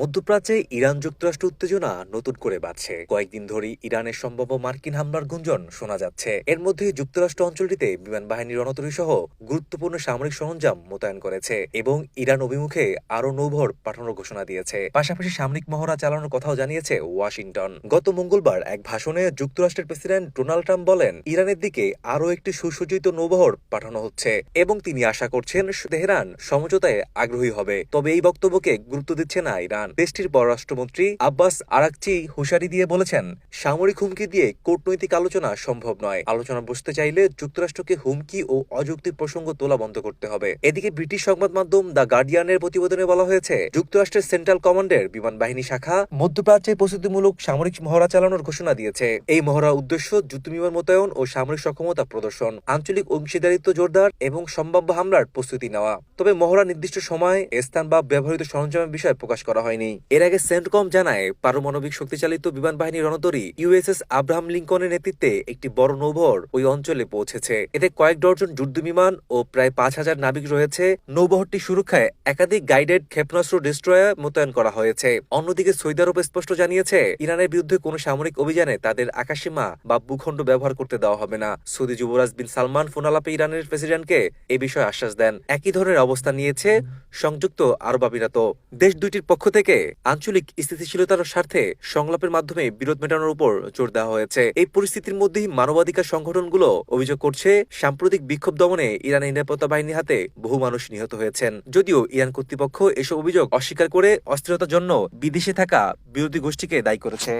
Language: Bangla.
মধ্যপ্রাচ্যে ইরান যুক্তরাষ্ট্র উত্তেজনা নতুন করে বাড়ছে। কয়েকদিন ধরেই ইরানের সম্ভাব্য মার্কিন হামলার গুঞ্জন শোনা যাচ্ছে। এর মধ্যে যুক্তরাষ্ট্র অঞ্চলটিতে বিমান বাহিনীর রণতরী সহ গুরুত্বপূর্ণ সামরিক সরঞ্জাম মোতায়েন করেছে এবং ইরান অভিমুখে আরও নৌভর পাঠানোর ঘোষণা দিয়েছে। পাশাপাশি সামরিক মহড়া চালানোর কথাও জানিয়েছে ওয়াশিংটন। গত মঙ্গলবার এক ভাষণে যুক্তরাষ্ট্রের প্রেসিডেন্ট ডোনাল্ড ট্রাম্প বলেন, ইরানের দিকে আরও একটি সুসজ্জিত নৌবহর পাঠানো হচ্ছে এবং তিনি আশা করছেন তেহরান সমঝোতায় আগ্রহী হবে। তবে এই বক্তব্যকে গুরুত্ব দিচ্ছে না ইরান। দেশটির পররাষ্ট্রমন্ত্রী আব্বাস আরাকচি হুঁশিয়ারি দিয়ে বলেছেন, সামরিক হুমকি দিয়ে কূটনৈতিক আলোচনা সম্ভব নয়। আলোচনা বসতে চাইলে যুক্তরাষ্ট্রকে হুমকি ও অযৌক্তিক প্রসঙ্গ তোলা বন্ধ করতে হবে। এদিকে ব্রিটিশ সংবাদ মাধ্যম দ্য গার্ডিয়ানের প্রতিবেদনে বলা হয়েছে, যুক্তরাষ্ট্রের সেন্ট্রাল কমান্ডের বিমান বাহিনী শাখা মধ্যপ্রাচ্যে প্রস্তুতিমূলক সামরিক মহড়া চালানোর ঘোষণা দিয়েছে। এই মহড়ার উদ্দেশ্য যুদ্ধ বিমান মোতায়েন ও সামরিক সক্ষমতা প্রদর্শন, আঞ্চলিক অংশীদারিত্ব জোরদার এবং সম্ভাব্য হামলার প্রস্তুতি নেওয়া। তবে মহড়া নির্দিষ্ট সময় স্থান বা ব্যবহৃত সরঞ্জামের বিষয়ে প্রকাশ করা হয়নি। এর আগে সেন্টকম জানায়, পারমাণবিক শক্তিচালিত বিমান বাহিনী রণতরী ইউএসএস আব্রাহাম লিঙ্কনের নেতৃত্বে একটি বড় নৌবহর ওই অঞ্চলে পৌঁছেছে। এতে কয়েক ডজন যুদ্ধ বিমান ও প্রায় পাঁচ হাজার নাবিক রয়েছে। নৌবহরটি সুরক্ষায় একাধিক গাইডেড ক্ষেপণাস্ত্র ডিস্ট্রয়ার মোতায়েন করা হয়েছে। অন্যদিকে সৌদি আরব স্পষ্ট জানিয়েছে, ইরানের বিরুদ্ধে কোনো সামরিক অভিযানে তাদের আকাশসীমা বা ভূখণ্ড ব্যবহার করতে দেওয়া হবে না। সৌদি যুবরাজ বিন সালমান ফোনালাপে ইরানের প্রেসিডেন্টকে এ বিষয়ে আশ্বাস দেন। একই ধরনের অবস্থান নিয়েছে সংযুক্ত আরব আমিরাত দেশ দুইটির পক্ষ থেকে আঞ্চলিক স্থিতিশীলতার স্বার্থে সংলাপের মাধ্যমে বিরোধ মেটানোর উপর জোর দেওয়া হয়েছে। এই পরিস্থিতির মধ্যেই মানবাধিকার সংগঠনগুলো অভিযোগ করছে, সাম্প্রতিক বিক্ষোভ দমনে ইরানের নিরাপত্তা বাহিনীর হাতে বহু মানুষ নিহত হয়েছেন। যদিও ইরান কর্তৃপক্ষ এসব অভিযোগ অস্বীকার করে অস্থিরতার জন্য বিদেশে থাকা বিরোধী গোষ্ঠীকে দায়ী করেছে।